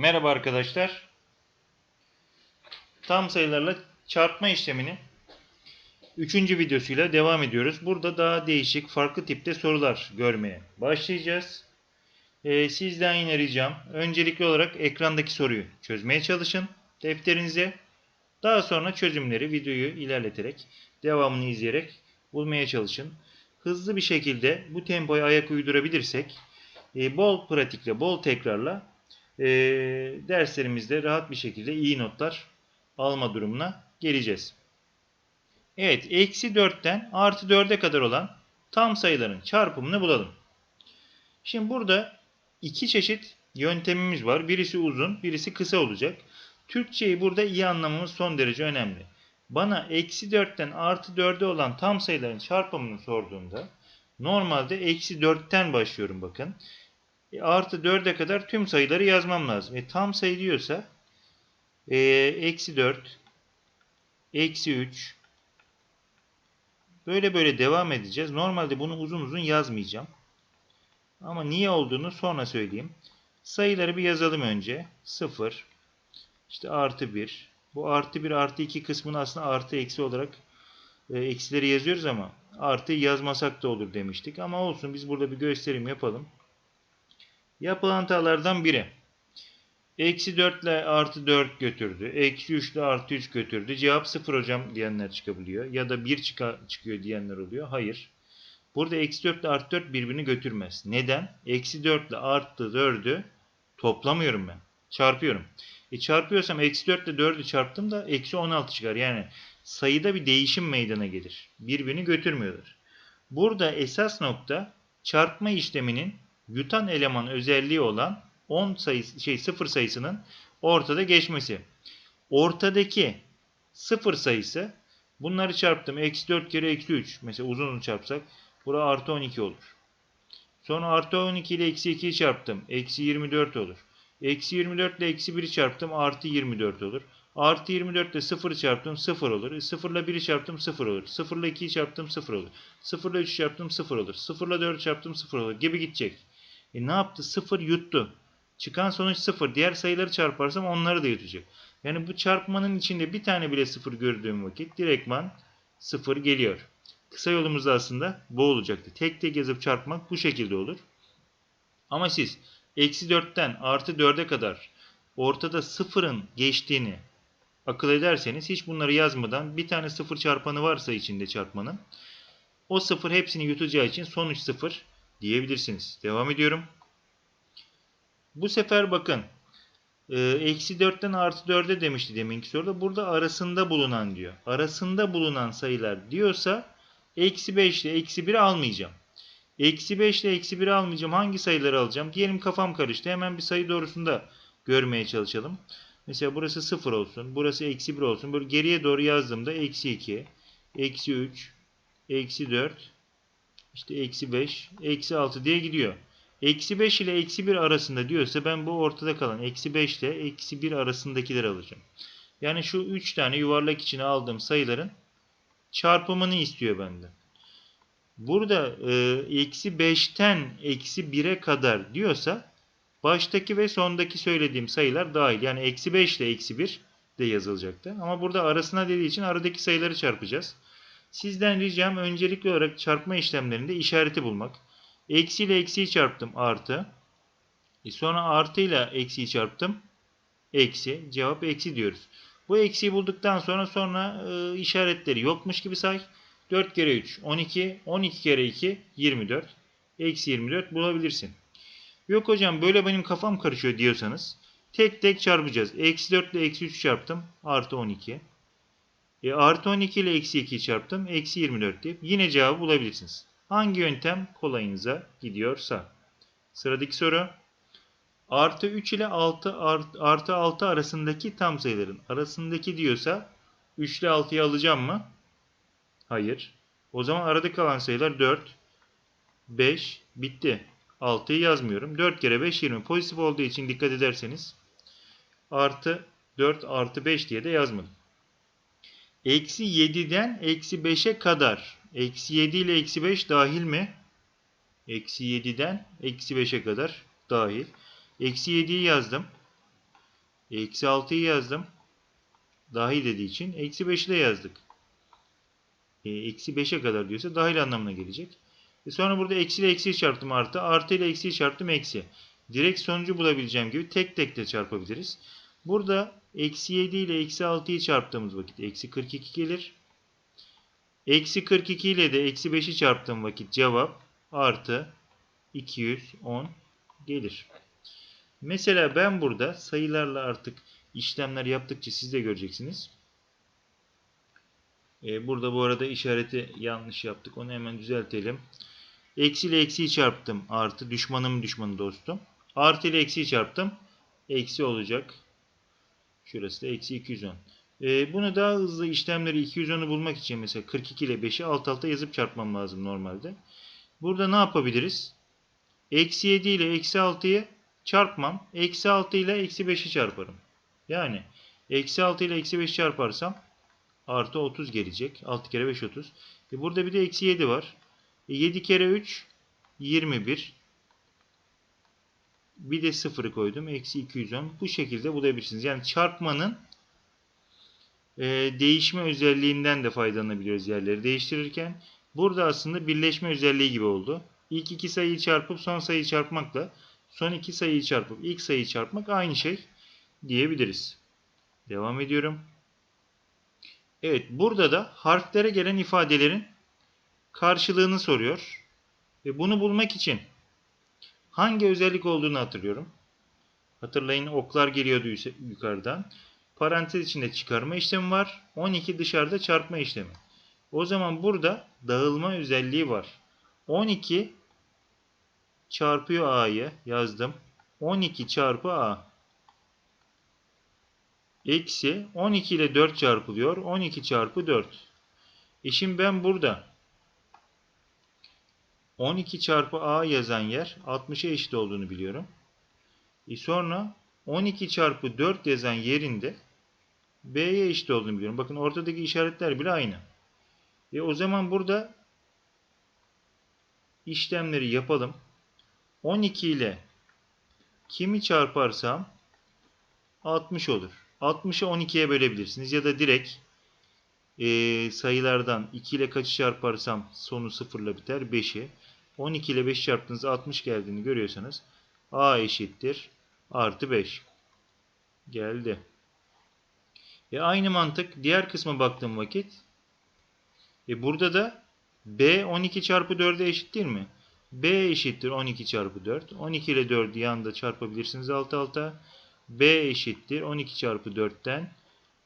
Merhaba arkadaşlar. Tam sayılarla çarpma işlemini 3. videosuyla devam ediyoruz. Burada daha değişik, farklı tipte sorular görmeye başlayacağız. Ee, sizden yine ricam öncelikli olarak ekrandaki soruyu çözmeye çalışın defterinize. Daha sonra çözümleri videoyu ilerleterek, devamını izleyerek bulmaya çalışın. Hızlı bir şekilde bu tempoya ayak uydurabilirsek, e, bol pratikle, bol tekrarla e, derslerimizde rahat bir şekilde iyi notlar alma durumuna geleceğiz. Evet, eksi 4'ten artı 4'e kadar olan tam sayıların çarpımını bulalım. Şimdi burada iki çeşit yöntemimiz var. Birisi uzun, birisi kısa olacak. Türkçeyi burada iyi anlamamız son derece önemli. Bana eksi 4'ten artı 4'e olan tam sayıların çarpımını sorduğunda normalde eksi 4'ten başlıyorum bakın. E, artı 4'e kadar tüm sayıları yazmam lazım. E, tam sayı diyorsa e, eksi 4, eksi 3 böyle böyle devam edeceğiz. Normalde bunu uzun uzun yazmayacağım. Ama niye olduğunu sonra söyleyeyim. Sayıları bir yazalım önce. 0, işte artı 1. Bu artı 1 artı 2 kısmını aslında artı eksi olarak e, eksileri yazıyoruz ama artı yazmasak da olur demiştik. Ama olsun biz burada bir gösterim yapalım. Yapılan hatalardan biri. Eksi 4 ile artı 4 götürdü. Eksi 3 ile artı 3 götürdü. Cevap 0 hocam diyenler çıkabiliyor. Ya da 1 çıka, çıkıyor diyenler oluyor. Hayır. Burada eksi 4 ile artı 4 birbirini götürmez. Neden? Eksi 4 ile artı 4'ü toplamıyorum ben. Çarpıyorum. E çarpıyorsam eksi 4 ile 4'ü çarptım da eksi 16 çıkar. Yani sayıda bir değişim meydana gelir. Birbirini götürmüyorlar. Burada esas nokta çarpma işleminin yutan eleman özelliği olan 10 sayısı şey 0 sayısının ortada geçmesi. Ortadaki 0 sayısı bunları çarptım. Eksi 4 kere eksi 3. Mesela uzun uzun çarpsak bura artı 12 olur. Sonra artı 12 ile eksi 2'yi çarptım. Eksi 24 olur. Eksi 24 ile eksi 1'i çarptım. Artı 24 olur. Artı 24 ile 0'ı çarptım 0 olur. 0 ile 1'i çarptım 0 olur. 0 ile 2'yi çarptım 0 olur. 0 ile 3'ü çarptım 0 olur. 0 ile 4'ü çarptım 0 olur. Gibi gidecek. E ne yaptı? 0 yuttu. Çıkan sonuç 0. Diğer sayıları çarparsam onları da yutacak. Yani bu çarpmanın içinde bir tane bile 0 gördüğüm vakit direktman 0 geliyor. Kısa yolumuz da aslında bu olacaktı. Tek tek yazıp çarpmak bu şekilde olur. Ama siz eksi 4'ten artı 4'e kadar ortada 0'ın geçtiğini akıl ederseniz hiç bunları yazmadan bir tane 0 çarpanı varsa içinde çarpmanın o 0 hepsini yutacağı için sonuç 0 diyebilirsiniz. Devam ediyorum. Bu sefer bakın e, eksi 4'ten artı 4'e demişti deminki soruda. Burada arasında bulunan diyor. Arasında bulunan sayılar diyorsa eksi 5 ile eksi 1'i almayacağım. Eksi 5 ile eksi 1'i almayacağım. Hangi sayıları alacağım? Diyelim kafam karıştı. Hemen bir sayı doğrusunda görmeye çalışalım. Mesela burası 0 olsun. Burası eksi 1 olsun. Böyle geriye doğru yazdığımda eksi 2, eksi 3, eksi 4, işte eksi 5, eksi 6 diye gidiyor. Eksi 5 ile eksi 1 arasında diyorsa ben bu ortada kalan eksi 5 ile eksi 1 arasındakileri alacağım. Yani şu 3 tane yuvarlak içine aldığım sayıların çarpımını istiyor benden. Burada e, eksi 5'ten eksi 1'e kadar diyorsa baştaki ve sondaki söylediğim sayılar dahil. Yani eksi 5 ile eksi 1 de yazılacaktı. Ama burada arasına dediği için aradaki sayıları çarpacağız. Sizden ricam öncelikli olarak çarpma işlemlerinde işareti bulmak. Eksi ile eksiyi çarptım artı. E sonra artı ile eksiyi çarptım. Eksi. Cevap eksi diyoruz. Bu eksiyi bulduktan sonra sonra e, işaretleri yokmuş gibi say. 4 kere 3 12. 12 kere 2 24. Eksi 24 bulabilirsin. Yok hocam böyle benim kafam karışıyor diyorsanız tek tek çarpacağız. Eksi 4 ile eksi 3 çarptım. Artı 12. E, artı 12 ile eksi 2 çarptım. Eksi 24 deyip yine cevabı bulabilirsiniz. Hangi yöntem kolayınıza gidiyorsa. Sıradaki soru. Artı 3 ile 6 artı 6 arasındaki tam sayıların arasındaki diyorsa 3 ile 6'yı alacağım mı? Hayır. O zaman arada kalan sayılar 4, 5, bitti. 6'yı yazmıyorum. 4 kere 5 20 pozitif olduğu için dikkat ederseniz artı 4 artı 5 diye de yazmadım. Eksi 7'den eksi 5'e kadar. Eksi 7 ile eksi 5 dahil mi? Eksi 7'den eksi 5'e kadar dahil. Eksi 7'yi yazdım. Eksi 6'yı yazdım. Dahil dediği için. Eksi 5'i de yazdık. E, eksi 5'e kadar diyorsa dahil anlamına gelecek. E sonra burada eksi ile eksiyi çarptım artı. Artı ile eksiyi çarptım eksi. Direkt sonucu bulabileceğim gibi tek tek de çarpabiliriz. Burada eksi 7 ile eksi 6'yı çarptığımız vakit eksi 42 gelir. Eksi 42 ile de eksi 5'i çarptığım vakit cevap artı 210 gelir. Mesela ben burada sayılarla artık işlemler yaptıkça siz de göreceksiniz. Ee, burada bu arada işareti yanlış yaptık. Onu hemen düzeltelim. Eksi ile eksiyi çarptım. Artı düşmanım düşmanı dostum. Artı ile eksiyi çarptım. Eksi olacak. Şurası da eksi 210. Ee, bunu daha hızlı işlemleri 210'u bulmak için mesela 42 ile 5'i alt alta yazıp çarpmam lazım normalde. Burada ne yapabiliriz? Eksi 7 ile eksi 6'yı çarpmam. Eksi 6 ile eksi 5'i çarparım. Yani eksi 6 ile eksi 5 çarparsam artı 30 gelecek. 6 kere 5 30. E burada bir de eksi 7 var. E 7 kere 3 21. Bir de 0'ı koydum. Eksi 210. Bu şekilde bulabilirsiniz. Yani çarpmanın e, değişme özelliğinden de faydalanabiliyoruz yerleri değiştirirken. Burada aslında birleşme özelliği gibi oldu. İlk iki sayıyı çarpıp son sayıyı çarpmakla son iki sayıyı çarpıp ilk sayıyı çarpmak aynı şey diyebiliriz. Devam ediyorum. Evet burada da harflere gelen ifadelerin karşılığını soruyor. Ve bunu bulmak için hangi özellik olduğunu hatırlıyorum. Hatırlayın oklar geliyordu yukarıdan. Parantez içinde çıkarma işlemi var. 12 dışarıda çarpma işlemi. O zaman burada dağılma özelliği var. 12 çarpıyor A'yı yazdım. 12 çarpı A. Eksi 12 ile 4 çarpılıyor. 12 çarpı 4. E şimdi ben burada 12 çarpı A yazan yer 60'a eşit olduğunu biliyorum. E sonra 12 çarpı 4 yazan yerinde B'ye eşit olduğunu biliyorum. Bakın ortadaki işaretler bile aynı. E o zaman burada işlemleri yapalım. 12 ile kimi çarparsam 60 olur. 60'ı 12'ye bölebilirsiniz. Ya da direkt e, sayılardan 2 ile kaçı çarparsam sonu 0 ile biter. 5'i. 12 ile 5 çarptığınızda 60 geldiğini görüyorsanız A eşittir. Artı 5. Geldi. E aynı mantık diğer kısma baktığım vakit e burada da B 12 çarpı 4'e eşit değil mi? B eşittir 12 çarpı 4. 12 ile 4'ü yanında çarpabilirsiniz alt alta. B eşittir 12 çarpı 4'ten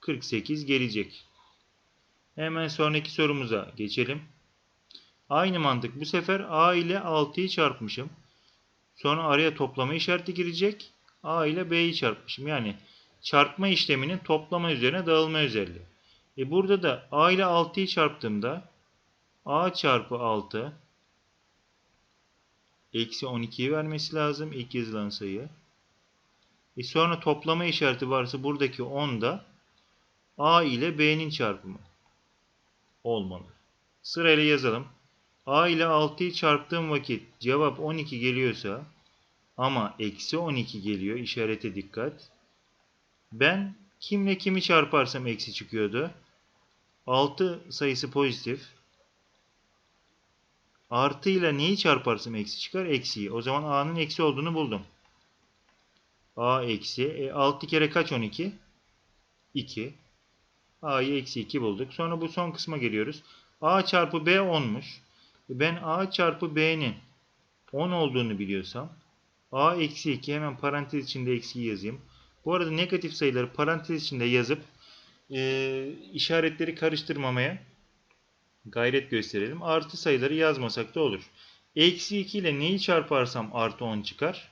48 gelecek. Hemen sonraki sorumuza geçelim. Aynı mantık. Bu sefer A ile 6'yı çarpmışım. Sonra araya toplama işareti girecek. A ile B'yi çarpmışım. Yani çarpma işleminin toplama üzerine dağılma özelliği. E burada da A ile 6'yı çarptığımda A çarpı 6 eksi 12'yi vermesi lazım ilk yazılan sayı. E sonra toplama işareti varsa buradaki 10 da A ile B'nin çarpımı olmalı. Sırayla yazalım. A ile 6'yı çarptığım vakit cevap 12 geliyorsa ama eksi 12 geliyor. işarete dikkat. Ben kimle kimi çarparsam eksi çıkıyordu. 6 sayısı pozitif. Artı ile neyi çarparsam eksi çıkar? Eksiyi. O zaman A'nın eksi olduğunu buldum. A eksi. E, 6 kere kaç 12? 2. A'yı eksi 2 bulduk. Sonra bu son kısma geliyoruz. A çarpı B 10'muş. E, ben A çarpı B'nin 10 olduğunu biliyorsam A eksi 2 hemen parantez içinde eksiyi yazayım. Bu arada negatif sayıları parantez içinde yazıp e, işaretleri karıştırmamaya gayret gösterelim. Artı sayıları yazmasak da olur. Eksi 2 ile neyi çarparsam artı 10 çıkar.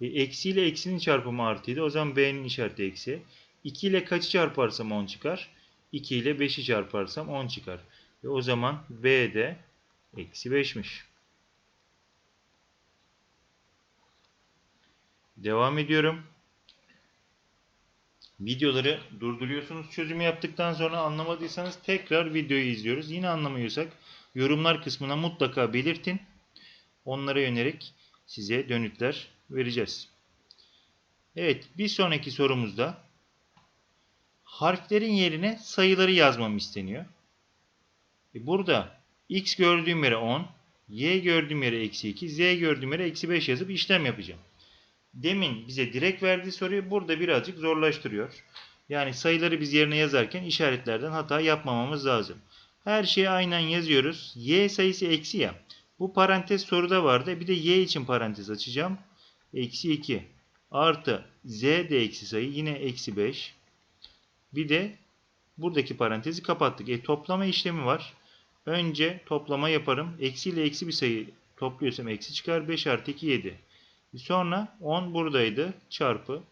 E, eksi ile eksinin çarpımı artıydı. O zaman B'nin işareti eksi. 2 ile kaçı çarparsam 10 çıkar. 2 ile 5'i çarparsam 10 çıkar. Ve o zaman B de eksi 5'miş. Devam ediyorum. Videoları durduruyorsunuz. Çözümü yaptıktan sonra anlamadıysanız tekrar videoyu izliyoruz. Yine anlamıyorsak yorumlar kısmına mutlaka belirtin. Onlara yönelik size dönütler vereceğiz. Evet bir sonraki sorumuzda harflerin yerine sayıları yazmam isteniyor. E burada x gördüğüm yere 10, y gördüğüm yere eksi 2, z gördüğüm yere eksi 5 yazıp işlem yapacağım. Demin bize direkt verdiği soruyu burada birazcık zorlaştırıyor. Yani sayıları biz yerine yazarken işaretlerden hata yapmamamız lazım. Her şeyi aynen yazıyoruz. Y sayısı eksi ya. Bu parantez soruda vardı. Bir de y için parantez açacağım. Eksi 2 artı z de eksi sayı yine eksi 5. Bir de buradaki parantezi kapattık. E toplama işlemi var. Önce toplama yaparım. Eksi ile eksi bir sayı topluyorsam eksi çıkar. 5 artı 2 7. Sonra 10 buradaydı. Çarpı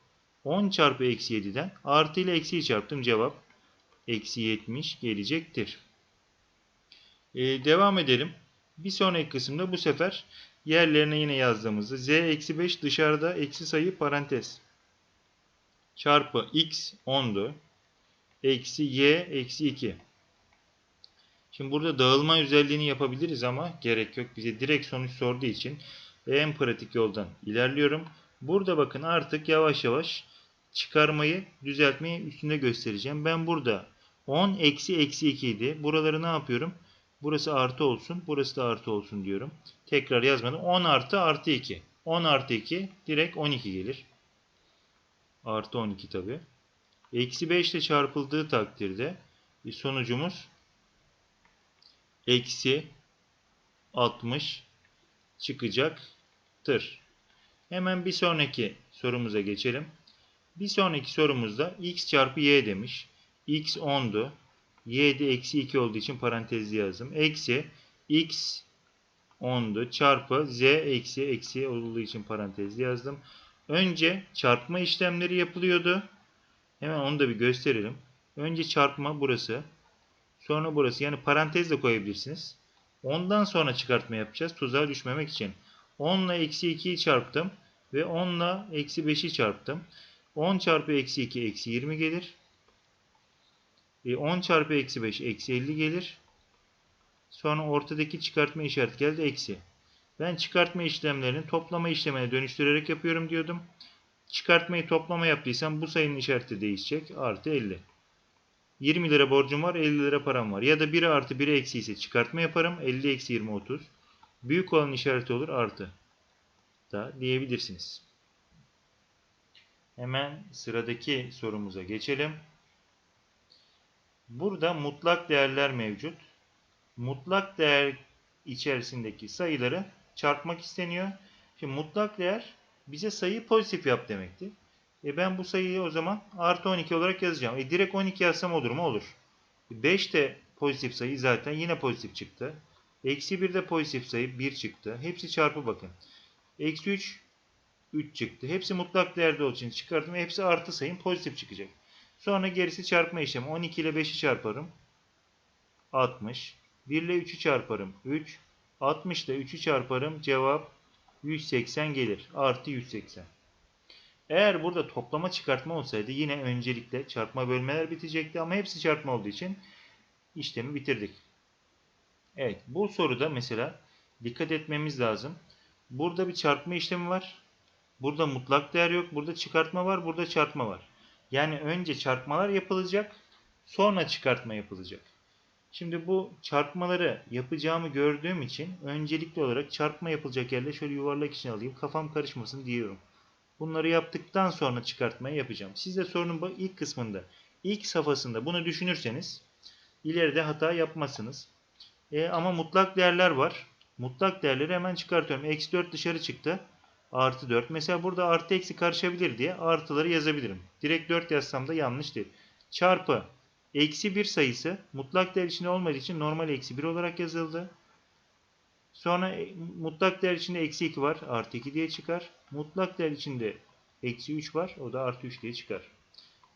10 çarpı eksi 7'den artı ile eksiyi çarptım. Cevap eksi 70 gelecektir. Ee, devam edelim. Bir sonraki kısımda bu sefer yerlerine yine yazdığımızda z eksi 5 dışarıda eksi sayı parantez çarpı x 10'du. Eksi y eksi 2. Şimdi burada dağılma özelliğini yapabiliriz ama gerek yok. Bize direkt sonuç sorduğu için en pratik yoldan ilerliyorum. Burada bakın artık yavaş yavaş çıkarmayı düzeltmeyi üstünde göstereceğim. Ben burada 10 eksi eksi 2 idi. Buraları ne yapıyorum? Burası artı olsun. Burası da artı olsun diyorum. Tekrar yazmadım. 10 artı artı 2. 10 artı 2 direkt 12 gelir. Artı 12 tabi. Eksi 5 ile çarpıldığı takdirde sonucumuz eksi 60 çıkacaktır. Hemen bir sonraki sorumuza geçelim. Bir sonraki sorumuzda x çarpı y demiş. x 10'du. y de eksi 2 olduğu için parantezli yazdım. Eksi x 10'du çarpı z eksi eksi olduğu için parantezli yazdım. Önce çarpma işlemleri yapılıyordu. Hemen onu da bir gösterelim. Önce çarpma burası. Sonra burası. Yani parantez de koyabilirsiniz. Ondan sonra çıkartma yapacağız. Tuzağa düşmemek için. 10 ile eksi 2'yi çarptım. Ve 10 ile eksi 5'i çarptım. 10 çarpı eksi 2 eksi 20 gelir. E 10 çarpı eksi 5 eksi 50 gelir. Sonra ortadaki çıkartma işareti geldi eksi. Ben çıkartma işlemlerini toplama işlemine dönüştürerek yapıyorum diyordum. Çıkartmayı toplama yaptıysam bu sayının işareti değişecek. Artı 50. 20 lira borcum var 50 lira param var. Ya da 1 artı 1 eksi ise çıkartma yaparım. 50 eksi 20 30. Büyük olan işareti olur artı. Da diyebilirsiniz. Hemen sıradaki sorumuza geçelim. Burada mutlak değerler mevcut. Mutlak değer içerisindeki sayıları çarpmak isteniyor. Şimdi mutlak değer bize sayıyı pozitif yap demekti. E ben bu sayıyı o zaman artı 12 olarak yazacağım. E direkt 12 yazsam olur mu? Olur. 5 de pozitif sayı zaten yine pozitif çıktı. Eksi 1 de pozitif sayı 1 çıktı. Hepsi çarpı bakın. Eksi 3 3 çıktı. Hepsi mutlak değerde olduğu için çıkardım. Hepsi artı sayım pozitif çıkacak. Sonra gerisi çarpma işlemi. 12 ile 5'i çarparım. 60. 1 ile 3'ü çarparım. 3. 60 ile 3'ü çarparım. Cevap 180 gelir. Artı 180. Eğer burada toplama çıkartma olsaydı yine öncelikle çarpma bölmeler bitecekti ama hepsi çarpma olduğu için işlemi bitirdik. Evet bu soruda mesela dikkat etmemiz lazım. Burada bir çarpma işlemi var. Burada mutlak değer yok. Burada çıkartma var. Burada çarpma var. Yani önce çarpmalar yapılacak. Sonra çıkartma yapılacak. Şimdi bu çarpmaları yapacağımı gördüğüm için öncelikli olarak çarpma yapılacak yerde şöyle yuvarlak için alayım. Kafam karışmasın diyorum. Bunları yaptıktan sonra çıkartmayı yapacağım. Siz de sorunun ilk kısmında, ilk safhasında bunu düşünürseniz ileride hata yapmazsınız. E, ama mutlak değerler var. Mutlak değerleri hemen çıkartıyorum. Eksi 4 dışarı çıktı. Artı 4. Mesela burada artı eksi karışabilir diye artıları yazabilirim. Direkt 4 yazsam da yanlış değil. Çarpı eksi 1 sayısı mutlak değer içinde olmadığı için normal eksi 1 olarak yazıldı. Sonra e, mutlak değer içinde eksi 2 var. Artı 2 diye çıkar. Mutlak değer içinde eksi 3 var. O da artı 3 diye çıkar.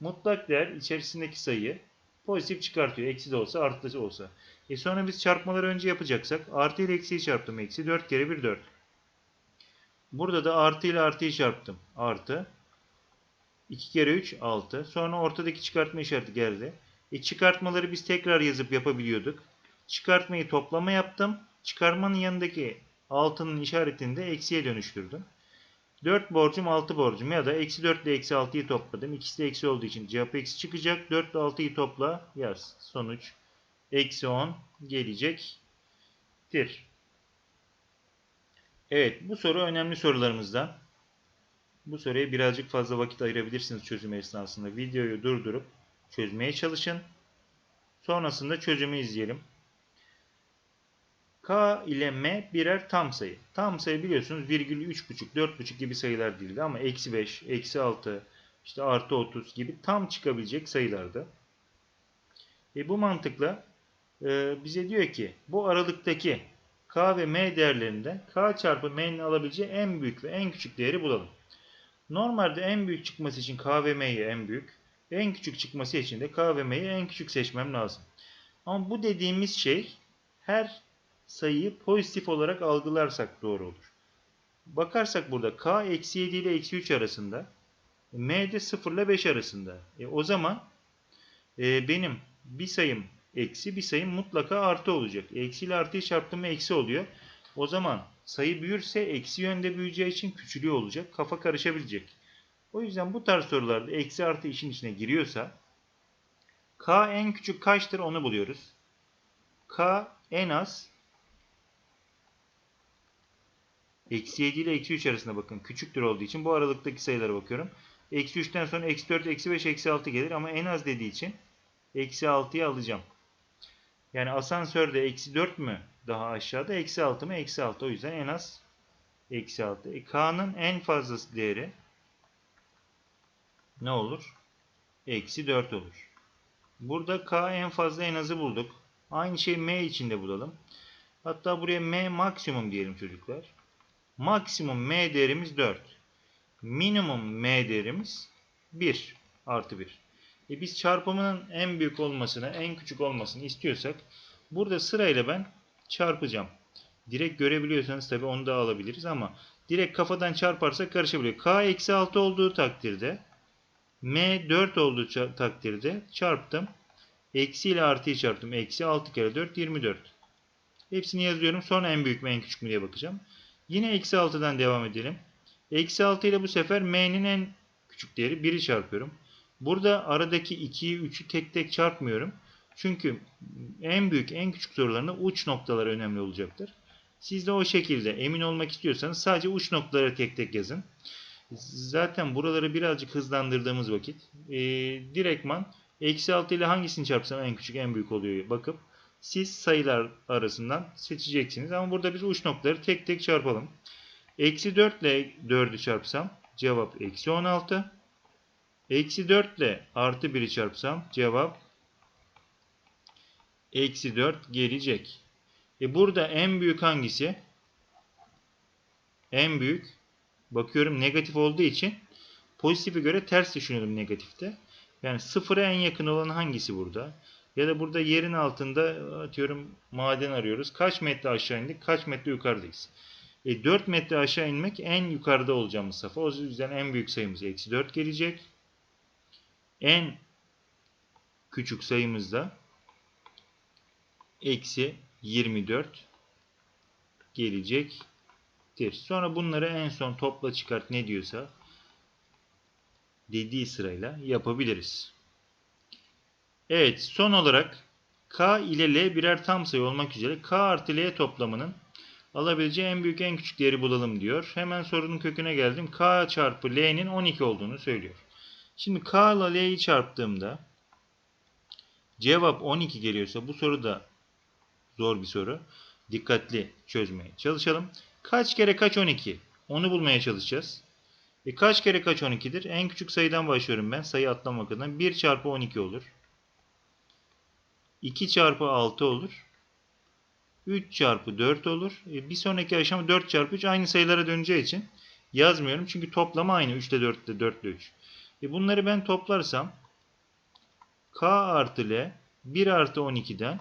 Mutlak değer içerisindeki sayıyı pozitif çıkartıyor. Eksi de olsa artı da olsa. E sonra biz çarpmaları önce yapacaksak artı ile eksiyi çarptım. Eksi 4 kere 1 4. Burada da artı ile artıyı çarptım. Artı. 2 kere 3 6. Sonra ortadaki çıkartma işareti geldi. E çıkartmaları biz tekrar yazıp yapabiliyorduk. Çıkartmayı toplama yaptım. Çıkarmanın yanındaki altının işaretini de eksiye dönüştürdüm. 4 borcum 6 borcum ya da eksi 4 ile eksi 6'yı topladım. İkisi de eksi olduğu için cevap eksi çıkacak. 4 ile 6'yı topla yaz. Sonuç eksi 10 gelecektir. Evet bu soru önemli sorularımızdan. Bu soruya birazcık fazla vakit ayırabilirsiniz çözüm esnasında. Videoyu durdurup çözmeye çalışın. Sonrasında çözümü izleyelim. K ile M birer tam sayı. Tam sayı biliyorsunuz virgül 3,5, 4,5 gibi sayılar değildi ama eksi 5, eksi 6, işte artı 30 gibi tam çıkabilecek sayılardı. E bu mantıkla e, bize diyor ki bu aralıktaki K ve M değerlerinden K çarpı M'nin alabileceği en büyük ve en küçük değeri bulalım. Normalde en büyük çıkması için K ve M'yi en büyük, en küçük çıkması için de K ve M'yi en küçük seçmem lazım. Ama bu dediğimiz şey her sayıyı pozitif olarak algılarsak doğru olur. Bakarsak burada K eksi 7 ile eksi 3 arasında, M de 0 ile 5 arasında. E, o zaman e, benim bir sayım eksi bir sayım mutlaka artı olacak. Eksi ile artıyı çarptım mı eksi oluyor. O zaman sayı büyürse eksi yönde büyüyeceği için küçülüyor olacak. Kafa karışabilecek. O yüzden bu tarz sorularda eksi artı işin içine giriyorsa K en küçük kaçtır onu buluyoruz. K en az eksi 7 ile eksi 3 arasında bakın küçüktür olduğu için bu aralıktaki sayılara bakıyorum. Eksi 3'ten sonra eksi 4, eksi 5, eksi 6 gelir ama en az dediği için eksi 6'yı alacağım. Yani asansörde eksi 4 mü daha aşağıda eksi 6 mı eksi 6 o yüzden en az eksi 6. E, K'nın en fazla değeri ne olur? Eksi 4 olur. Burada K en fazla en azı bulduk. Aynı şeyi M için de bulalım. Hatta buraya M maksimum diyelim çocuklar. Maksimum M değerimiz 4. Minimum M değerimiz 1 artı 1. E biz çarpımının en büyük olmasını, en küçük olmasını istiyorsak burada sırayla ben çarpacağım. Direkt görebiliyorsanız tabi onu da alabiliriz ama direkt kafadan çarparsak karışabiliyor. K eksi 6 olduğu takdirde M 4 olduğu takdirde çarptım. Eksi ile artıyı çarptım. Eksi 6 kere 4 24. Hepsini yazıyorum. Sonra en büyük mü en küçük mü diye bakacağım. Yine eksi 6'dan devam edelim. Eksi 6 ile bu sefer m'nin en küçük değeri 1'i çarpıyorum. Burada aradaki 2'yi 3'ü tek tek çarpmıyorum. Çünkü en büyük en küçük sorularında uç noktalar önemli olacaktır. Siz de o şekilde emin olmak istiyorsanız sadece uç noktaları tek tek yazın. Zaten buraları birazcık hızlandırdığımız vakit e, direktman eksi 6 ile hangisini çarpsam en küçük en büyük oluyor bakıp siz sayılar arasından seçeceksiniz. Ama burada biz uç noktaları tek tek çarpalım. Eksi 4 ile 4'ü çarpsam cevap eksi 16. Eksi 4 ile artı 1'i çarpsam cevap eksi 4 gelecek. E burada en büyük hangisi? En büyük. Bakıyorum negatif olduğu için pozitife göre ters düşünüyorum negatifte. Yani sıfıra en yakın olan hangisi burada? Ya da burada yerin altında atıyorum maden arıyoruz. Kaç metre aşağı indik? Kaç metre yukarıdayız? E 4 metre aşağı inmek en yukarıda olacağımız safa. O yüzden en büyük sayımız eksi 4 gelecek. En küçük sayımız da eksi 24 gelecektir. Sonra bunları en son topla çıkart ne diyorsa dediği sırayla yapabiliriz. Evet son olarak K ile L birer tam sayı olmak üzere K artı L toplamının alabileceği en büyük en küçük değeri bulalım diyor. Hemen sorunun köküne geldim. K çarpı L'nin 12 olduğunu söylüyor. Şimdi K ile L'yi çarptığımda cevap 12 geliyorsa bu soru da zor bir soru. Dikkatli çözmeye çalışalım. Kaç kere kaç 12? Onu bulmaya çalışacağız. E kaç kere kaç 12'dir? En küçük sayıdan başlıyorum ben. Sayı atlamak adına. 1 çarpı 12 olur. 2 çarpı 6 olur. 3 çarpı 4 olur. E bir sonraki aşama 4 çarpı 3 aynı sayılara döneceği için yazmıyorum. Çünkü toplama aynı. 3 ile 4 ile 4 ile 3. E bunları ben toplarsam K artı L 1 artı 12'den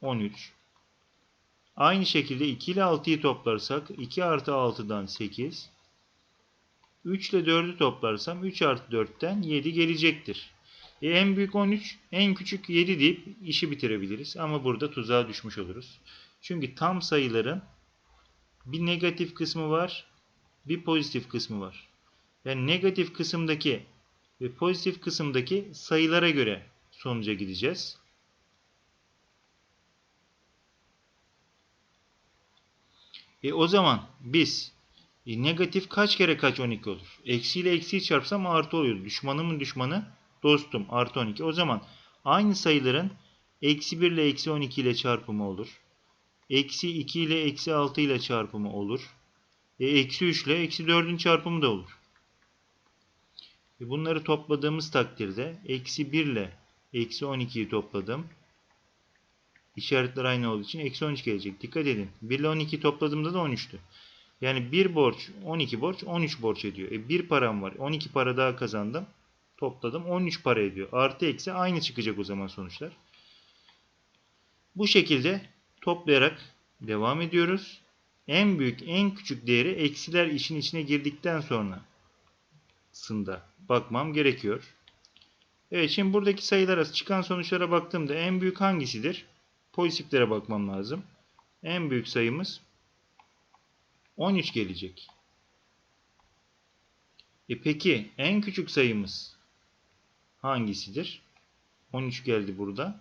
13. Aynı şekilde 2 ile 6'yı toplarsak 2 artı 6'dan 8. 3 ile 4'ü toplarsam 3 artı 4'ten 7 gelecektir. E en büyük 13, en küçük 7 deyip işi bitirebiliriz. Ama burada tuzağa düşmüş oluruz. Çünkü tam sayıların bir negatif kısmı var, bir pozitif kısmı var. Yani negatif kısımdaki ve pozitif kısımdaki sayılara göre sonuca gideceğiz. E o zaman biz e, negatif kaç kere kaç 12 olur? Eksi ile eksiyi çarpsam artı oluyor. Düşmanımın düşmanı dostum artı 12. O zaman aynı sayıların eksi 1 ile eksi 12 ile çarpımı olur. Eksi 2 ile eksi 6 ile çarpımı olur. E, eksi 3 ile eksi 4'ün çarpımı da olur. E, bunları topladığımız takdirde eksi 1 ile eksi 12'yi topladım. İşaretler aynı olduğu için eksi 13 gelecek. Dikkat edin. 1 ile 12 topladığımda da 13'tü. Yani 1 borç 12 borç 13 borç ediyor. E 1 param var. 12 para daha kazandım. Topladım 13 para ediyor. Artı eksi aynı çıkacak o zaman sonuçlar. Bu şekilde toplayarak devam ediyoruz. En büyük en küçük değeri eksiler işin içine girdikten sonra sında bakmam gerekiyor. Evet şimdi buradaki sayılara çıkan sonuçlara baktığımda en büyük hangisidir? Pozitiflere bakmam lazım. En büyük sayımız 13 gelecek. E peki en küçük sayımız hangisidir? 13 geldi burada.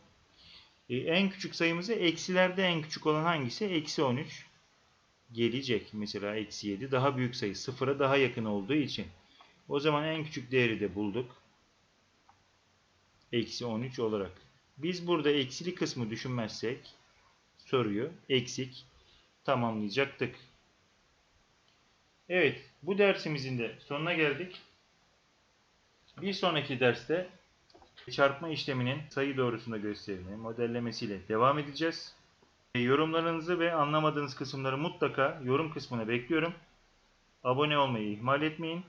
E en küçük sayımızı eksilerde en küçük olan hangisi? Eksi 13 gelecek. Mesela eksi 7 daha büyük sayı. Sıfıra daha yakın olduğu için. O zaman en küçük değeri de bulduk. Eksi 13 olarak. Biz burada eksili kısmı düşünmezsek soruyu eksik tamamlayacaktık. Evet, bu dersimizin de sonuna geldik. Bir sonraki derste çarpma işleminin sayı doğrusunda gösterimini, modellemesiyle devam edeceğiz. E, Yorumlarınızı ve anlamadığınız kısımları mutlaka yorum kısmına bekliyorum. Abone olmayı ihmal etmeyin.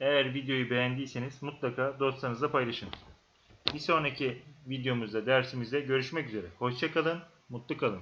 Eğer videoyu beğendiyseniz mutlaka dostlarınızla paylaşın. Bir sonraki videomuzda, dersimizde görüşmek üzere. Hoşçakalın, mutlu kalın.